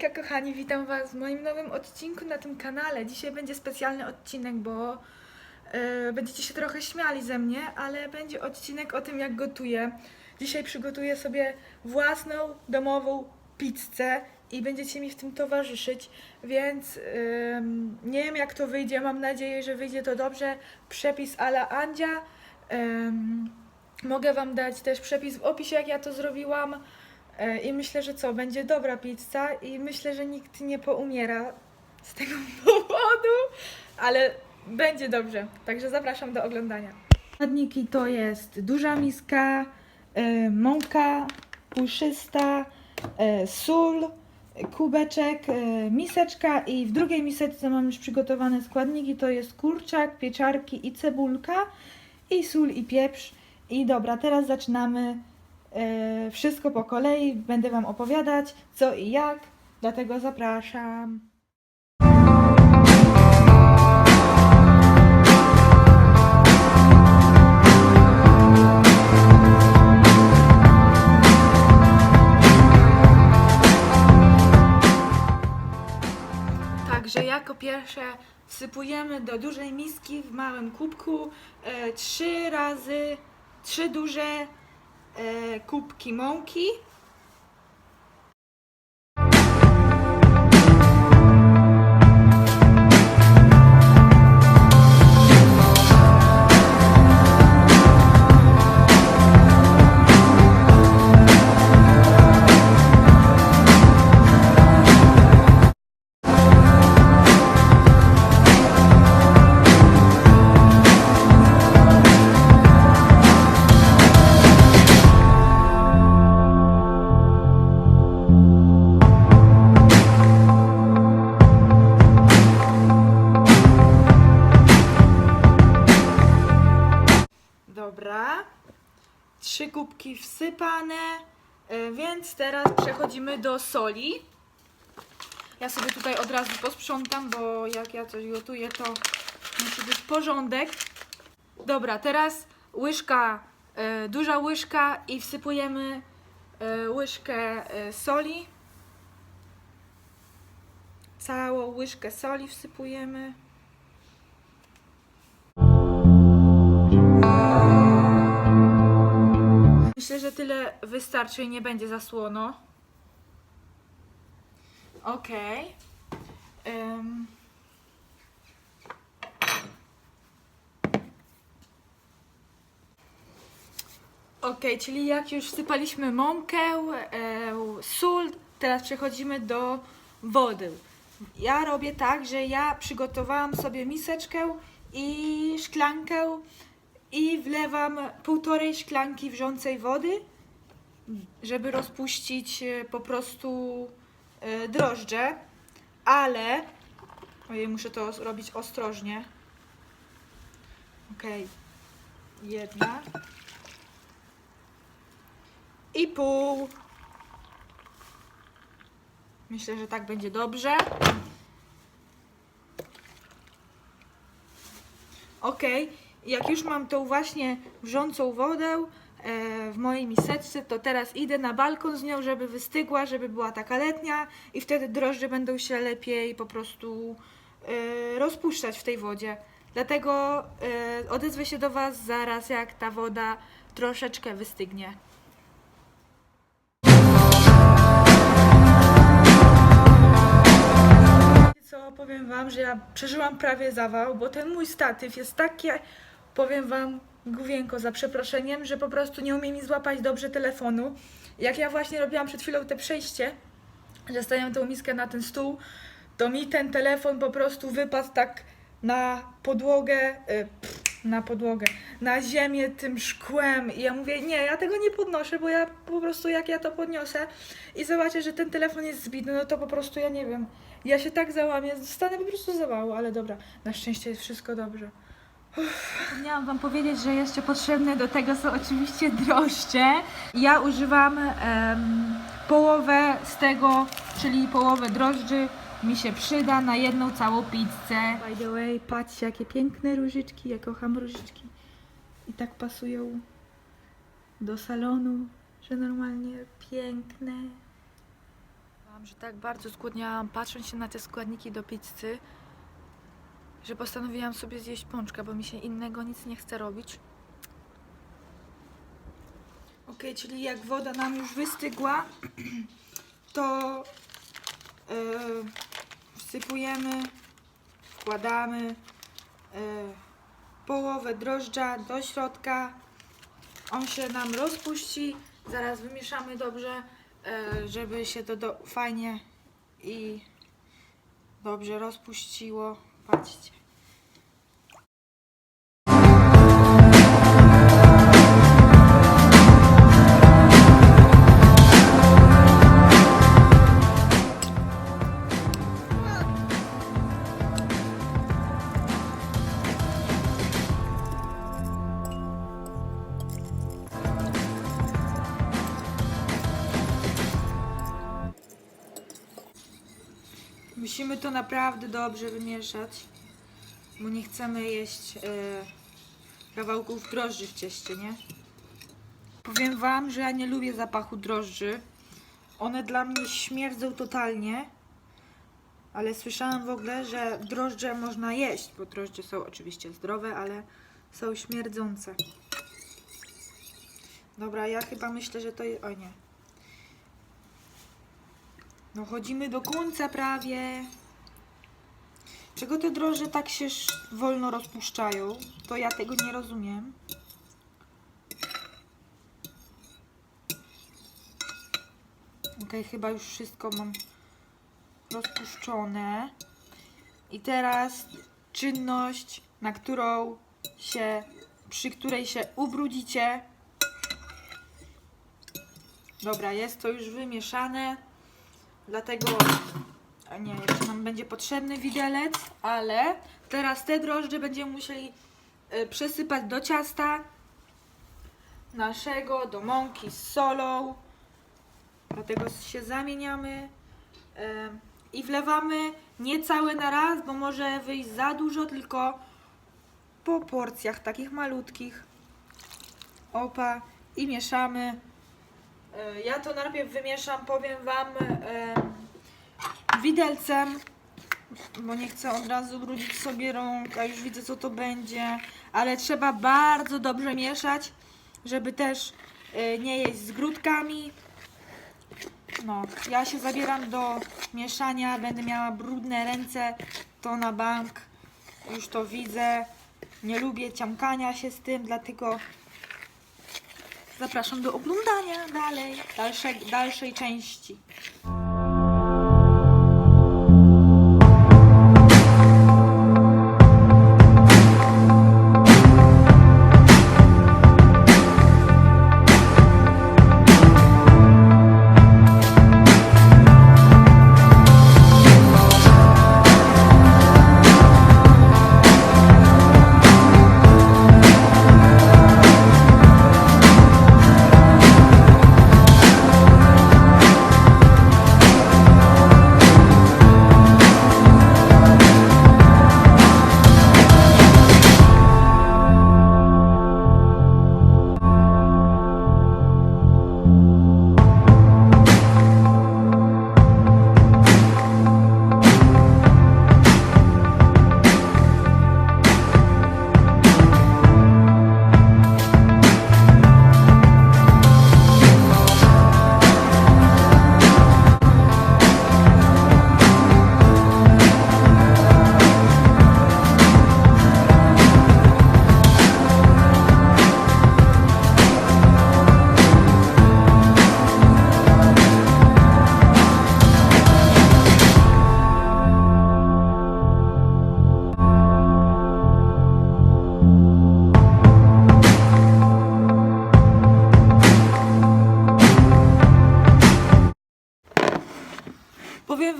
Hejka kochani, witam was w moim nowym odcinku na tym kanale. Dzisiaj będzie specjalny odcinek, bo e, będziecie się trochę śmiali ze mnie, ale będzie odcinek o tym jak gotuję. Dzisiaj przygotuję sobie własną domową pizzę i będziecie mi w tym towarzyszyć, więc em, nie wiem jak to wyjdzie, mam nadzieję, że wyjdzie to dobrze. Przepis ala Andzia. Em, mogę wam dać też przepis w opisie jak ja to zrobiłam. E, I myślę, że co, będzie dobra pizza i myślę, że nikt nie poumiera z tego powodu, ale będzie dobrze. Także zapraszam do oglądania. Składniki to jest duża miska, e, mąka puszysta, e, sól, kubeczek, miseczka i w drugiej miseczce mam już przygotowane składniki, to jest kurczak, pieczarki i cebulka i sól i pieprz. I dobra, teraz zaczynamy wszystko po kolei, będę Wam opowiadać co i jak, dlatego zapraszam. Także jako pierwsze wsypujemy do dużej miski w małym kubku e, trzy razy, trzy duże e, kubki mąki. E, więc teraz przechodzimy do soli. Ja sobie tutaj od razu posprzątam, bo jak ja coś gotuję, to musi być porządek. Dobra, teraz łyżka, e, duża łyżka i wsypujemy e, łyżkę soli. Całą łyżkę soli wsypujemy. Myślę, że tyle wystarczy i nie będzie zasłono. Okej. Em. Okej, czyli jak już wsypaliśmy mąkę, e, sól, teraz przechodzimy do wody. Ja robię tak, że ja przygotowałam sobie miseczkę i szklankę i wlewam półtorej szklanki wrzącej wody, żeby rozpuścić e, po prostu e, drożdże, ale ojej, muszę to robić ostrożnie. Okej, jedna i pół. Myślę, że tak będzie dobrze. Okej, jak już mam tą właśnie wrzącą wodę e, w mojej miseczce, to teraz idę na balkon z nią, żeby wystygła, żeby była taka letnia i wtedy drożdże będą się lepiej po prostu e, rozpuszczać w tej wodzie. Dlatego e, odezwę się do Was zaraz, jak ta woda troszeczkę wystygnie. Co powiem wam, że ja przeżyłam prawie zawał, bo ten mój statyw jest takie, powiem wam, główienko za przeproszeniem, że po prostu nie umie mi złapać dobrze telefonu. Jak ja właśnie robiłam przed chwilą te przejście, że stawiam tą miskę na ten stół, to mi ten telefon po prostu wypadł tak na podłogę, y, na podłogę, na ziemię tym szkłem i ja mówię, nie, ja tego nie podnoszę, bo ja po prostu jak ja to podniosę i zobaczę, że ten telefon jest zbity, no to po prostu ja nie wiem, ja się tak załamię, zostanę po prostu zawału, ale dobra, na szczęście jest wszystko dobrze. Miałam Wam powiedzieć, że jeszcze potrzebne do tego są oczywiście drożdże. Ja używam em, połowę z tego, czyli połowę drożdży mi się przyda na jedną całą pizzę. By the way, patrzcie jakie piękne różyczki, ja kocham różyczki. I tak pasują do salonu, że normalnie piękne. Mam, że tak bardzo skłodniałam patrząc się na te składniki do pizzy, że postanowiłam sobie zjeść pączka, bo mi się innego nic nie chce robić. Ok, czyli jak woda nam już wystygła, to yy, wsypujemy, wkładamy yy, połowę drożdża do środka. On się nam rozpuści, zaraz wymieszamy dobrze, yy, żeby się to do, fajnie i dobrze rozpuściło. Patrzcie. Musimy to naprawdę dobrze wymieszać, bo nie chcemy jeść e, kawałków drożdży w cieście, nie? Powiem Wam, że ja nie lubię zapachu drożdży. One dla mnie śmierdzą totalnie. Ale słyszałam w ogóle, że drożdże można jeść, bo drożdże są oczywiście zdrowe, ale są śmierdzące. Dobra, ja chyba myślę, że to. O nie. No chodzimy do końca prawie. Czego te drożdże tak się wolno rozpuszczają? To ja tego nie rozumiem. Okej, chyba już wszystko mam rozpuszczone. I teraz czynność, na którą się, przy której się ubrudzicie. Dobra, jest to już wymieszane. Dlatego nie, jeszcze nam będzie potrzebny widelec, ale teraz te drożdże będziemy musieli y, przesypać do ciasta naszego, do mąki z solą. Dlatego się zamieniamy y, i wlewamy nie całe na raz, bo może wyjść za dużo, tylko po porcjach takich malutkich. Opa i mieszamy. E, Ja to najpierw wymieszam, powiem Wam, e, widelcem, bo nie chcę od razu brudzić sobie rąk, a już widzę co to będzie, ale trzeba bardzo dobrze mieszać, żeby też e, nie jeść z grudkami. No, ja się zabieram do mieszania, będę miała brudne ręce, to na bank, już to widzę. Nie lubię ciamkania się z tym, dlatego Zapraszam do oglądania dalej, dalszej, dalszej części.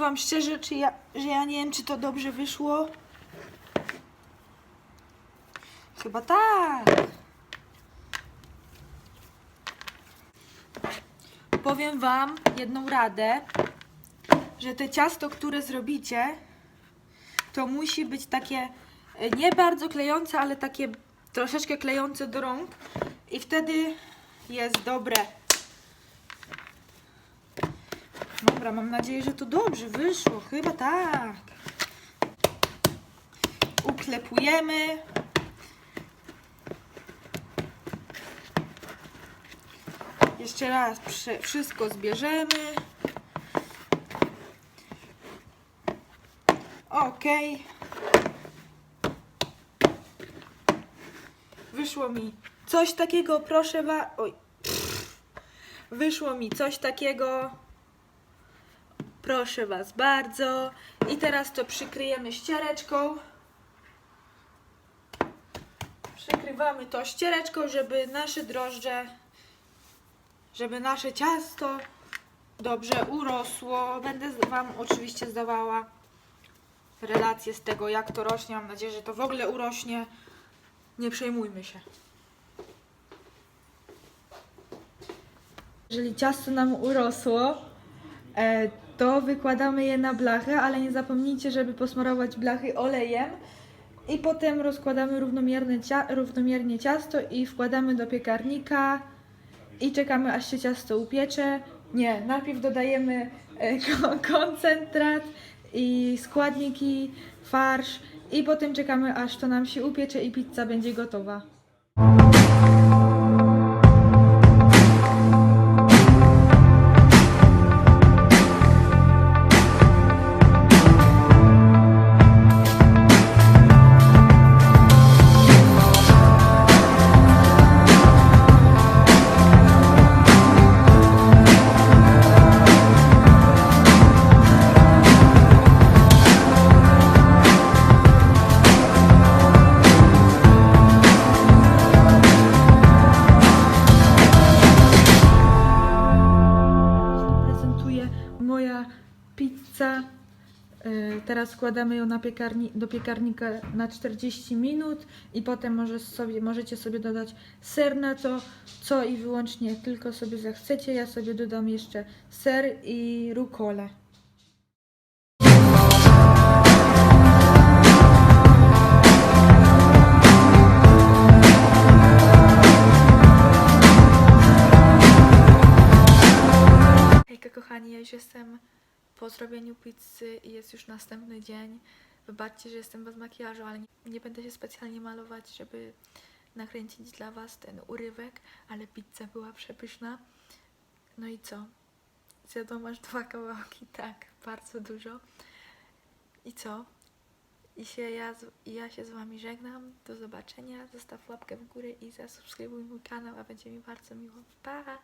Wam szczerze, czy ja, że ja nie wiem, czy to dobrze wyszło. Chyba tak. Powiem wam jedną radę, że te ciasto, które zrobicie, to musi być takie e, nie bardzo klejące, ale takie troszeczkę klejące do rąk i wtedy jest dobre. Dobra, mam nadzieję, że to dobrze wyszło. Chyba tak. Uklepujemy. Jeszcze raz wszystko zbierzemy. Okej. Wyszło mi coś takiego, proszę was. Oj. Pff. Wyszło mi coś takiego. Proszę was bardzo. I teraz to przykryjemy ściereczką. Przykrywamy to ściereczką, żeby nasze drożdże, żeby nasze ciasto dobrze urosło. Będę wam oczywiście zdawała relacje z tego, jak to rośnie. Mam nadzieję, że to w ogóle urośnie. Nie przejmujmy się. Jeżeli ciasto nam urosło, e, to wykładamy je na blachę, ale nie zapomnijcie, żeby posmarować blachy olejem. I potem rozkładamy równomierne cia- równomiernie ciasto i wkładamy do piekarnika i czekamy aż się ciasto upiecze. Nie, najpierw dodajemy e, ko- koncentrat i składniki, farsz i potem czekamy aż to nam się upiecze i pizza będzie gotowa. Składamy ją na piekarni, do piekarnika na 40 minut i potem może sobie, możecie sobie dodać ser na to, co i wyłącznie tylko sobie zechcecie. Ja sobie dodam jeszcze ser i rukolę. Hejka kochani, ja już jestem po zrobieniu pizzy i jest już następny dzień. Wybaczcie, że jestem bez makijażu, ale nie, będę się specjalnie malować, żeby nakręcić dla Was ten urywek, ale pizza była przepyszna. No i co? Zjadłam aż dwa kawałki, tak, bardzo dużo. I co? I się ja, ja się z Wami żegnam. Do zobaczenia. Zostaw łapkę w górę i zasubskrybuj mój kanał, a będzie mi bardzo miło. Pa!